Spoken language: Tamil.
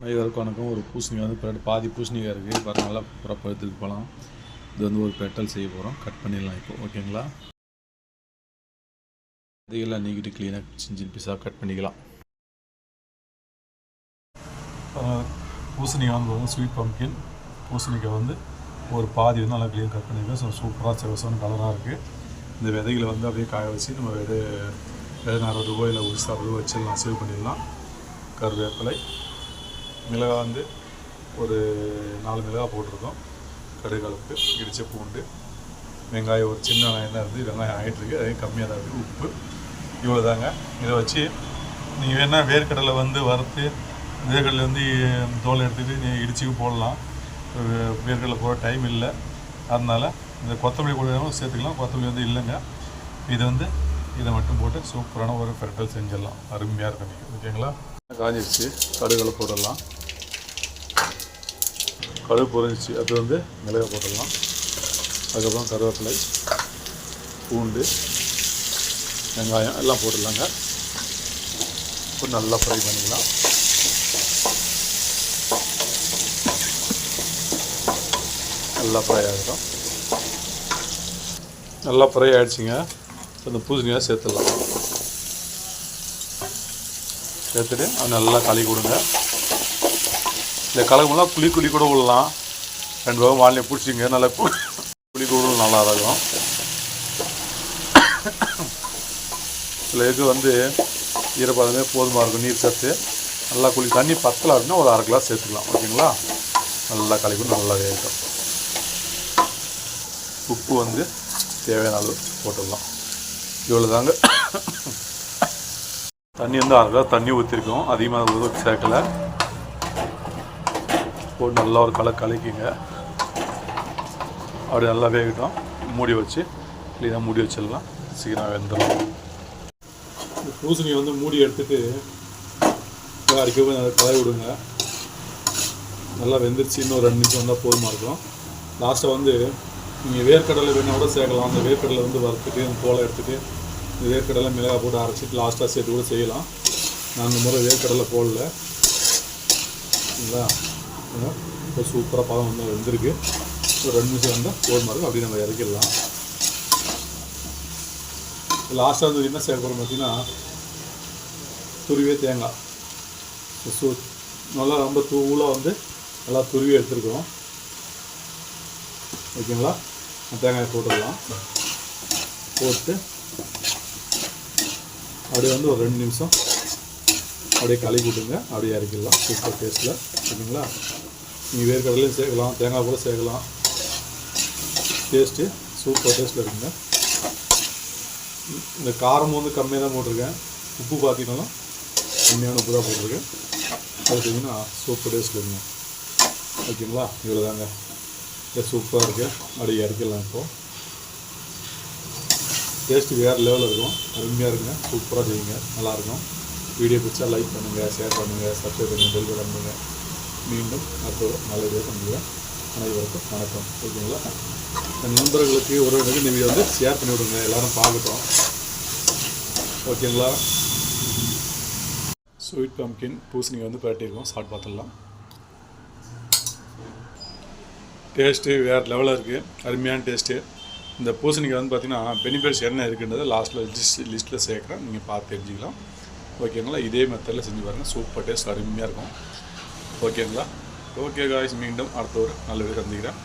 அனைவருக்கும் வணக்கம். ஒரு பூசணிக்காய் வந்து பிறகு பாதி பூசணிக்காய் இருக்குது பாருங்க நல்லா பூரா பழுத்துக்கு போகலாம் இது வந்து ஒரு பெட்டல் செய்ய போகிறோம் கட் பண்ணிடலாம் இப்போ. ஓகேங்களா? இதையெல்லாம் நீக்கிட்டு க்ளீனாக சின்ன சின்ன பீஸாக கட் பண்ணிக்கலாம். பூசணிக்காய் வந்து ஸ்வீட் பம்கின் பூசணிக்காய் வந்து ஒரு பாதி வந்து நல்லா க்ளீன் கட் பண்ணிக்கலாம். ஸோ சூப்பராக சிவசம் கலராக இருக்குது இந்த விதைகளை வந்து அப்படியே காய வச்சு நம்ம விதை விதை அறுபது இல்லை ஒரு அறுபது வச்சிடலாம். சேவ் பண்ணிடலாம். கருவேப்பிலை. மிளகாய் வந்து ஒரு நாலு மிளகாய் போட்டிருக்கோம். கடுகலப்பு இடித்த பூண்டு வெங்காயம் ஒரு சின்ன வெங்காயம் தான் இருக்குது வெங்காயம் ஆகிட்டுருக்கு அதையும் கம்மியாக தான் இருக்குது உப்பு இவ்வளோ தாங்க இதை வச்சு நீங்கள் வேணால் வேர்க்கடலை வந்து வறுத்து வேர்க்கடலை வந்து தோல் எடுத்துகிட்டு நீ இடிச்சுக்கு போடலாம். வேர்க்கடலை போட டைம் இல்லை. அதனால் இந்த கொத்தமல்லி கூட சேர்த்துக்கலாம். கொத்தமல்லி வந்து இல்லைங்க. இது வந்து இதை மட்டும் போட்டு சூப்பரான ஒரு பெரட்டல் செஞ்சிடலாம். அருமையாக இருக்கும் நீங்கள் ஓகேங்களா? காஞ்சிடுச்சு கடுகளை போடலாம். கடுகு பொரிஞ்சிச்சு அது வந்து மிளகாய் போட்டுடலாம். அதுக்கப்புறம் கருவேப்பிலை பூண்டு வெங்காயம் எல்லாம் போட்டுடலாங்க. இப்போ நல்லா ஃப்ரை பண்ணிக்கலாம். நல்லா ஃப்ரை ஆகிடும் நல்லா ஃப்ரை ஆகிடுச்சிங்க அந்த பூசணியாக சேர்த்துடலாம். சேர்த்துட்டு அது நல்லா களி கொடுங்க. இந்த கலகமெல்லாம் புளி குழி கூட விடலாம். ரெண்டு பேரும் வானிலை பிடிச்சிங்க நல்லா புளி கூட நல்லா இருக்கும் சில இது வந்து ஈரப்பதமே போதுமாக இருக்கும் நீர் சத்து. நல்லா குளி தண்ணி பத்தலை அப்படின்னா ஒரு அரை கிளாஸ் சேர்த்துக்கலாம் ஓகேங்களா? நல்லா கலக்கி நல்லா வேகட்டும். உப்பு வந்து தேவையான அளவு போட்டுடலாம். இவ்வளோ தாங்க தண்ணி வந்து அரை கிளாஸ் தண்ணி ஊற்றிருக்கோம் அதிகமாக சேர்க்கலை. போட்டு நல்லா ஒரு கலை கலக்கிங்க. அப்படி நல்லா வேகட்டும். மூடி வச்சு க்ளீனாக மூடி வச்சிடலாம். சீக்கிரம் வெந்துடலாம். பூசணி வந்து மூடி எடுத்துட்டு அடிக்க போய் நல்லா கலவி விடுங்க. நல்லா வெந்துருச்சு. இன்னும் ரெண்டு நிமிஷம் வந்தால் போதுமா இருக்கும். லாஸ்ட்டாக வந்து நீங்கள் வேர்க்கடலை வேணால் கூட சேர்க்கலாம். அந்த வேர்க்கடலை வந்து வறுத்துட்டு அந்த தோலை இந்த வேர்க்கடலை மிளகாய் போட்டு அரைச்சிட்டு லாஸ்ட்டாக சேர்த்து கூட செய்யலாம். நான் இந்த முறை வேர்க்கடலை போடல. சரிங்களா இப்போ சூப்பராக பழம் வந்து வெந்திருக்கு. ஒரு ரெண்டு நிமிஷம் வந்தால் போதுமா இருக்கும். அப்படி நம்ம இறக்கிடலாம். லாஸ்ட்டாக வந்து என்ன சேர்க்க போகிறோம் பார்த்தீங்கன்னா துருவியே தேங்காய். சூ நல்லா ரொம்ப தூளாக வந்து நல்லா துருவி எடுத்துருக்குறோம் ஓகேங்களா? தேங்காயை போட்டுடலாம் போட்டு அப்படியே வந்து ஒரு ரெண்டு நிமிஷம் அப்படியே களி விட்டுங்க அப்படியே இறக்கிடலாம். சூப்பர் டேஸ்ட்டில் ஓகேங்களா? நீங்கள் வேர்க்கடலையும் சேர்க்கலாம் தேங்காய் கூட சேர்க்கலாம். டேஸ்ட்டு சூப்பர் டேஸ்ட்டில் இருக்குங்க. இந்த காரமும் வந்து கம்மியாக தான் போட்டிருக்கேன். உப்பு பார்த்தீங்கன்னா கம்மியான உப்பு தான் போட்டிருக்கேன். அது பார்த்தீங்கன்னா சூப்பர் டேஸ்ட்டில் இருக்குங்க. ஓகேங்களா? இவ்வளோ தாங்க இது சூப்பராக இருக்குது அப்படியே இறக்கலாம் இப்போது டேஸ்ட்டு வேறு லெவலில் இருக்கும். அருமையாக இருக்குங்க. சூப்பராக செய்யுங்க. நல்லாயிருக்கும் வீடியோ பிடிச்சா லைக் பண்ணுங்கள் ஷேர் பண்ணுங்கள் சப்ஸ்கிரைப் பண்ணுங்கள் பெல் பண்ணுங்கள் மீண்டும் அடுத்த நல்ல வீடியோ பண்ணுங்கள் அனைவருக்கும் வணக்கம். ஓகேங்களா? என் நண்பர்களுக்கு உறவினருக்கு இந்த வீடியோ வந்து ஷேர் பண்ணி விடுங்க. எல்லாரும் பார்க்கட்டும். ஓகேங்களா? ஸ்வீட் பம்கின் பூசணிக்கு வந்து பரட்டியிருக்கோம் சாப்பிட்டு பார்த்துடலாம். டேஸ்ட்டு வேறு லெவலில் இருக்குது அருமையான டேஸ்ட்டு இந்த பூசணிக்கு வந்து பார்த்திங்கன்னா பெனிஃபிட்ஸ் என்ன இருக்குன்றதை லாஸ்ட்டில் லிஸ்ட் லிஸ்ட்டில் சேர்க்குறேன். நீங்கள் பார்த்து தெரிஞ்சுக்கலாம். ஓகேங்களா? இதே மெத்தடில் செஞ்சு பாருங்கள் சூப்பர் டேஸ்ட் அருமையாக இருக்கும். ஓகேங்களா ஓகே காய்ஸ் மீண்டும் அடுத்த ஒரு நல்ல வீடியோ சந்திக்கிறேன்